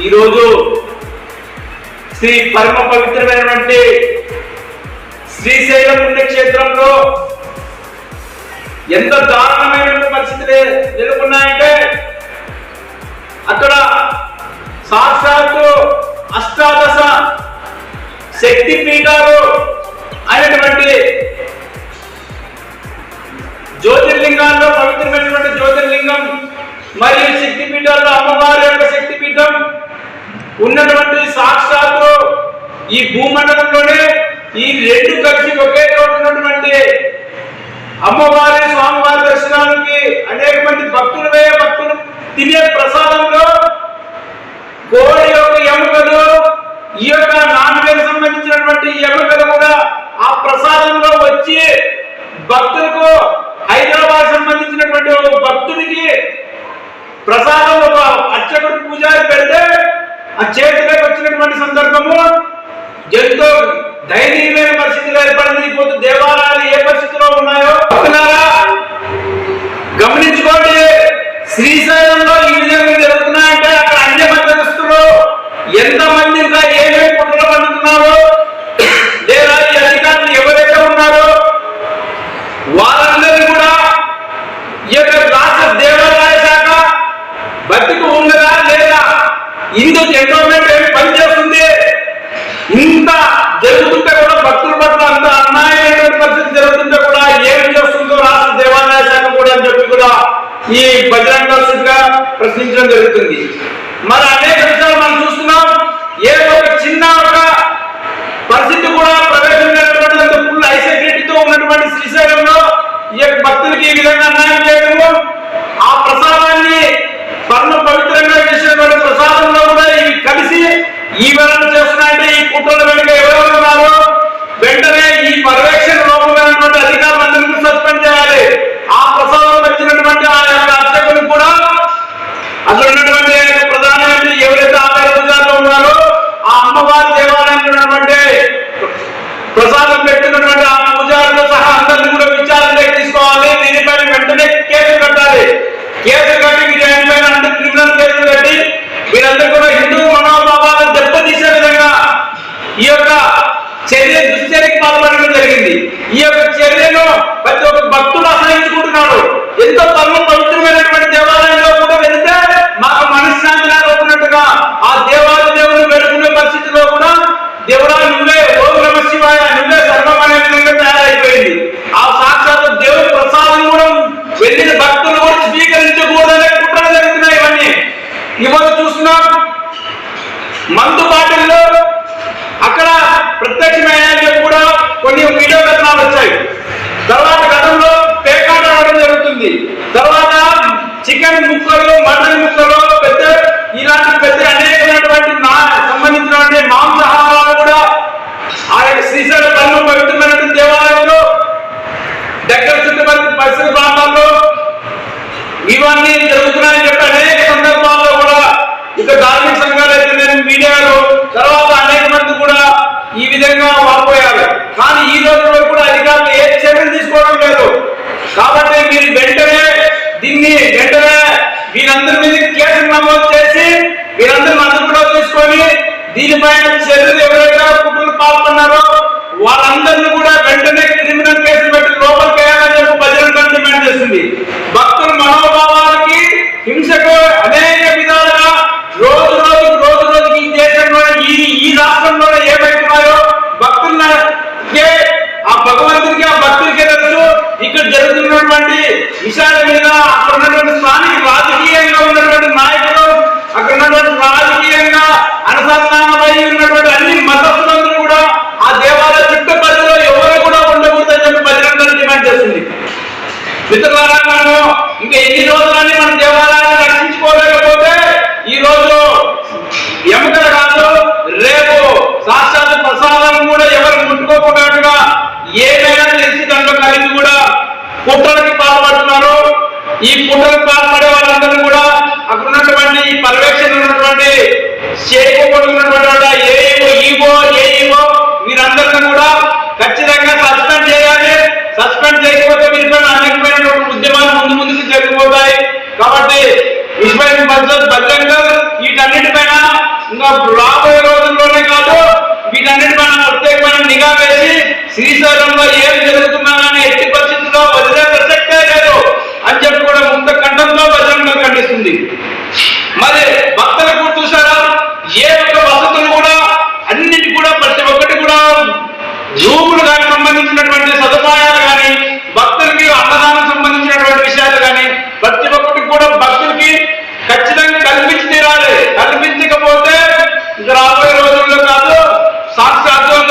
ఈరోజు శ్రీ పరమ పవిత్రమైనటువంటి శ్రీశైలం పుణ్యక్షేత్రంలో ఎంత దారుణమైన పరిస్థితులు నెలకొన్నాయంటే అక్కడ సాక్షాత్తు అష్టాదశ శక్తి పీఠాలు అయినటువంటి జ్యోతిర్లింగాల్లో పవిత్రమైనటువంటి జ్యోతిర్లింగం మరియు శక్తి పీఠాల్లో అమ్మవారి యొక్క శక్తి పీఠం ఉన్నటువంటి సాక్షాత్తు ఈ భూమండలంలోనే ఈ రెండు కలిసి ఒకే చోట ఉన్నటువంటి అమ్మవారి స్వామివారి దర్శనానికి అనేక మంది భక్తులు వేయ భక్తులు తినే ప్రసాదంలో కోడి యొక్క ఎముకలు ఈ యొక్క నాన్ వెజ్ సంబంధించినటువంటి ఎముకలు కూడా ఆ ప్రసాదంలో వచ్చి భక్తులకు హైదరాబాద్ సంబంధించినటువంటి ఒక భక్తుడికి ప్రసాదం ఒక అర్చకుడు పూజారి పెడితే ఆ చేతిలోకి వచ్చినటువంటి సందర్భము ఎంతో దయనీయమైన పరిస్థితులు ఏర్పడింది. ఇప్పుడు దేవాలయాలు ఏ పరిస్థితిలో ఉన్నాయో గమనించుకోండి. శ్రీశైలంలో ఈ విధంగా జరుగుతున్నాయంటే అక్కడ అన్య మధ్యస్థులు ఎంతమంది ఇంకా ఏమేమి కుట్రలు పండుతున్నారో లేదా ఈ అధికారులు ఎవరైతే ఉన్నారో వారందరినీ కూడా ఈ యొక్క రాష్ట్ర దేవాలయ శాఖ బతికి ఉండదా లేదా ఇందుకు ఎండోమెంట్ ఏమి పనిచేస్తుంది ఇంత జరుగుతుంటే కూడా భక్తుల పట్ల అంత అన్యాయమైనటువంటి పరిస్థితి జరుగుతుంటే కూడా ఏం చేస్తుందో రాష్ట్ర దేవాలయ శాఖ కూడా అని చెప్పి కూడా ఈ బజరంగ గా ప్రశ్నించడం జరుగుతుంది. మరి అనేక విషయాలు మనం చూస్తున్నాం. ఏ ఒక చిన్న ఒక పరిస్థితి కూడా ప్రవేశం ప్రవేశించినటువంటి ఫుల్ ఐసెక్యూరిటీతో ఉన్నటువంటి శ్రీశైలంలో ఈ యొక్క భక్తులకి ఈ విధంగా అన్యాయం చేయడము ఆ ప్రసాదాన్ని పరమ పవిత్రంగా చేసినటువంటి ప్రసాదంలో కూడా ఇవి కలిసి ఈ విధంగా చేస్తున్నాయంటే ఈ కుట్రల వెనుక ఎవరెవరు ఉన్నారు వెంటనే ఈ పర్యవేక్షణ లోపమైనటువంటి అధికారులందరినీ సస్పెండ్ చేయాలి ఆ ప్రసాదం వచ్చినటువంటి ఆ యొక్క అర్చకులు కూడా అక్కడ ఉన్నటువంటి ప్రధానమంత్రి ఎవరైతే ఆలయ పూజారులు ఉన్నారో ఆ అమ్మవారి దేవాలయంలో ఉన్నటువంటి ప్రసాదం పెట్టినటువంటి ఆ పూజారులతో సహా అందరినీ కూడా విచారణలోకి తీసుకోవాలి దీనిపైన వెంటనే కేసు కట్టాలి కేసు కట్టి వీరిపైన అంటే క్రిమినల్ కేసు కట్టి వీరందరూ కూడా హిందూ మనోభావాలను దెబ్బతీసే విధంగా ఈ యొక్క చర్య దుశ్చర్యకి పాల్పడడం జరిగింది. ఈ యొక్క చర్యను ప్రతి ఒక్క భక్తుడు అసహించుకుంటున్నాడు ఎంతో పరమ పవిత్రమైనటువంటి దేవాలయంలో కూడా వెళితే మాకు మనశ్శాంతి లేకపోయినట్టుగా ఆ దేవాలయ దేవుని వేడుకునే పరిస్థితిలో కూడా దేవుడా నువ్వే ఓం నమ శివాయ నువ్వే సర్వం అనే విధంగా తయారైపోయింది ఆ సాక్షాత్ దేవుని ప్రసాదం కూడా వెళ్ళిన భక్తులు కూడా స్వీకరించకూడదనే కుట్రలు జరుగుతున్నాయి ఇవన్నీ ఇవాళ చూస్తున్నాం మందు బాటిల్లో అక్కడ ప్రత్యక్షమైన చెప్పి కూడా కొన్ని వీడియో కథనాలు వచ్చాయి తర్వాత గతంలో పేకాట ఆడడం జరుగుతుంది తర్వాత చికెన్ ముక్కలు మటన్ ముక్కలు పెద్ద ఇలాంటి పెద్ద అనేకమైనటువంటి నా సంబంధించినటువంటి మాంసాహారాలు కూడా ఆ యొక్క శ్రీశైల కన్ను పవిత్రమైనటువంటి దేవాలయంలో దగ్గర చుట్టుపక్కల పరిసర ప్రాంతాల్లో ఇవన్నీ జరుగుతున్నాయని చెప్పి అనేక సందర్భాల్లో కూడా ఇక ధార్మిక సంఘాలు అయితే నేను మీడియాలో తర్వాత అనేక మంది కూడా ఈ విధంగా వాపోయారు కానీ ఈ రోజు వరకు కూడా అధికారులు ఏ చర్యలు తీసుకోవడం లేదు కాబట్టి మీరు వెంటనే దీన్ని వెంటనే అందరి మీద కేసు నమోదు చేసి వీరందరూ అదుపులో తీసుకొని దీనిపైన చర్యలు ఎవరైతే కుటుంబ పాల్గొన్నారో వాళ్ళందరినీ కూడా వెంటనే క్రిమినల్ కేసు పెట్టి లోపలికి వేయాలని చెప్పి బజరంగ డిమాండ్ చేస్తుంది భక్తుల మనోభావాలకి హింసకు అనేక విధాలుగా రోజు రోజు రోజు రోజుకి ఈ దేశంలో ఈ ఈ రాష్ట్రంలో ఏమైతున్నాయో భక్తులకే ఆ భగవంతుడికి ఆ భక్తుడికే తెలుసు. ఇక్కడ జరుగుతున్నటువంటి విషయాల మీద అక్కడ ఉన్నటువంటి స్థానిక రాజకీయంగా ఉన్నటువంటి నాయకులు అక్కడ ఉన్నటువంటి రాజకీయంగా అనుసంధానమై ఉన్నటువంటి అన్ని మతస్థులందరూ కూడా ఆ దేవాలయ చుట్టుపక్కల ఎవరు కూడా ఉండకూడదని చెప్పి బజరంగ డిమాండ్ చేస్తుంది మిత్రులారా మనము ఇంకా ఎన్ని రోజులని మన దేవాలయాన్ని రక్షించుకోలేకపోతే ఈ రోజు ఎముకలు కాదు రేపు సాక్షాత్ ప్రసాదం కూడా ఎవరు ముట్టుకోకుండా ఏమైనా తెలిసి దాంట్లో కలిసి కూడా కుట్రలకి పాల్పడుతున్నారు. ఈ కుట్రలకు పాల్పడే శ్రీశైలంలో ఏం జరుగుతున్నానని ఎట్టి పరిస్థితుల్లో భజన ప్రసక్తే లేదు. అని చెప్పి కూడా ముందు కంఠంతో భజనలో ఖండిస్తుంది. మరి భక్తులకు చూసారా? ఏ ఒక్క